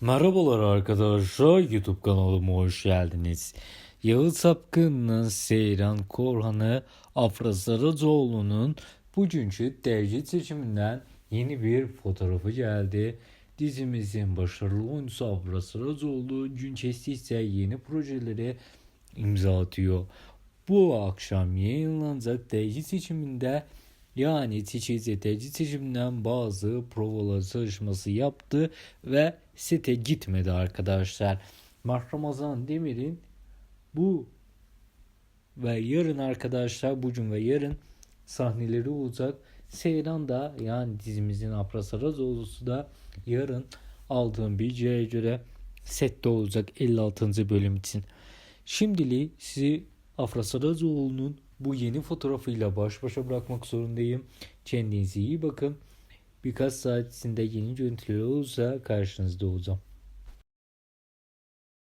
Merhabalar arkadaşlar YouTube kanalıma hoş geldiniz. Yağız Sapkın'ın Seyran Korhan'ı Afra Saracoğlu'nun bugünkü dergi seçiminden yeni bir fotoğrafı geldi. Dizimizin başarılı oyuncusu Afra Saracoğlu gün ise yeni projelere imza atıyor. Bu akşam yayınlanacak dergi seçiminde yani Tiçize dergi seçiminden bazı provalar çalışması yaptı ve sete gitmedi arkadaşlar. Mark Ramazan Demir'in bu ve yarın arkadaşlar bugün ve yarın sahneleri olacak. Seyran da yani dizimizin Afra Saracoğlu'su da yarın aldığım bilgiye göre sette olacak 56. bölüm için. Şimdili sizi Afra Saracoğlu'nun bu yeni fotoğrafıyla baş başa bırakmak zorundayım. Kendinize iyi bakın. Birkaç saat içinde yeni görüntüler olursa karşınızda olacağım.